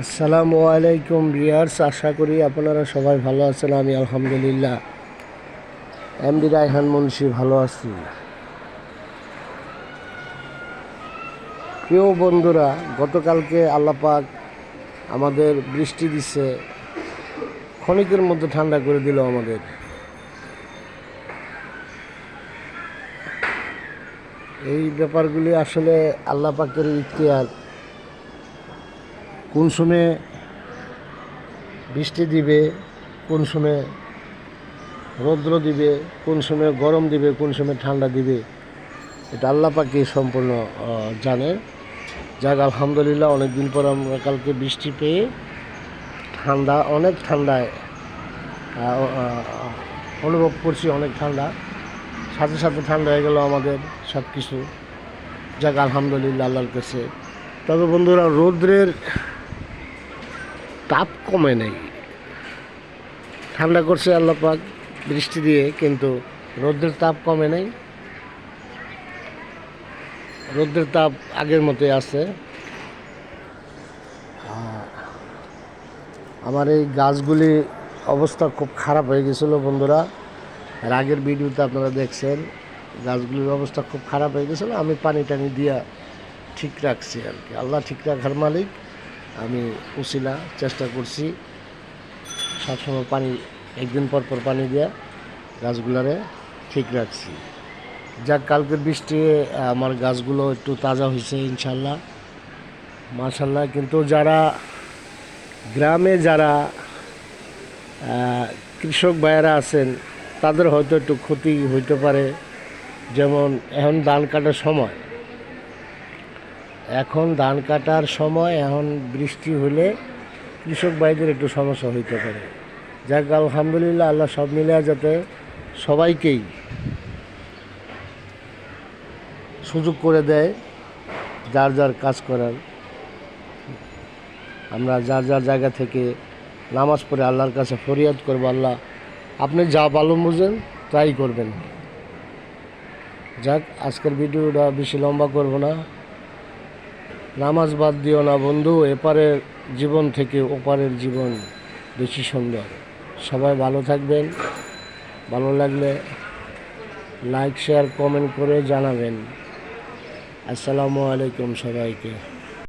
আসসালামু আলাইকুম রিয়ার্স আশা করি আপনারা সবাই ভালো আছেন, আমি আলহামদুলিল্লাহ। এমডি রায়হান মুন্সি, ভালো আছি। প্রিয় বন্ধুরা, গতকালকে আল্লাপাক আমাদের বৃষ্টি দিচ্ছে ক্ষণিকের মধ্যে ঠান্ডা করে দিল আমাদের। এই ব্যাপারগুলি আসলে আল্লাহ পাকের ইতিহাস কোন সময়ে বৃষ্টি দিবে, কোন সময়ে রৌদ্র দিবে, কোন সময় গরম দিবে, কোন সময় ঠান্ডা দিবে, এটা আল্লাহ পাকে সম্পূর্ণ জানে। যাক, আলহামদুলিল্লাহ অনেক দিন পর আমরা কালকে বৃষ্টি পেয়ে ঠান্ডা, অনেক ঠান্ডায় অনুভব করছি অনেক ঠান্ডা। সাথে সাথে ঠান্ডা হয়ে গেল আমাদের সব কিছু যাক, আলহামদুলিল্লাহ, আল্লাহর কাছে। তবে বন্ধুরা, রৌদ্রের তাপ কমে নেই। ঠান্ডা করছে আল্লাহ পাক বৃষ্টি দিয়ে, কিন্তু রোদ্রের তাপ কমে নেই। রোদ্রের তাপ আগের মতোই আছে। আমার এই গাছগুলি অবস্থা খুব খারাপ হয়ে গেছিল বন্ধুরা। আর আগের ভিডিওতে আপনারা দেখছেন, গাছগুলির অবস্থা খুব খারাপ হয়ে গেছিল। আমি পানি টানি দিয়া ঠিক রাখছি আর কি। আল্লাহ ঠিক রাখার মালিক। আমি উছিলা চেষ্টা করছি সবসময় পানি, একদিন পর পর পানি দিয়া গাছগুলারে ঠিক রাখছি। যাক, কালকের বৃষ্টি, আমার গাছগুলো একটু তাজা হয়েছে ইনশাল্লাহ। মাশাল্লাহ, কিন্তু যারা গ্রামে যারা কৃষক ভাইয়েরা আছেন, তাদের হয়তো একটু ক্ষতি হইতে পারে। যেমন এখন ধান কাটার সময়। এখন ধান কাটার সময়, এখন বৃষ্টি হলে কৃষক ভাইদের একটু সমস্যা হইতে পারে। যাক, আলহামদুলিল্লাহ, আল্লাহ সব মিলে যাতে সবাইকেই সুযোগ করে দেয় যার যার কাজ করার। আমরা যার যার জায়গা থেকে নামাজ পড়ে আল্লাহর কাছে ফরিয়াদ করব, আল্লাহ আপনি যা ভালো বুঝেন তাই করবেন। যাক, আজকের ভিডিওটা বেশি লম্বা করব না। নামাজ বাদ দিও না বন্ধু, এপারের জীবন থেকে ওপারের জীবন বেশি সুন্দর। সবাই ভালো থাকবেন, ভালো লাগলে লাইক শেয়ার কমেন্ট করে জানাবেন। আসসালামু আলাইকুম সবাইকে।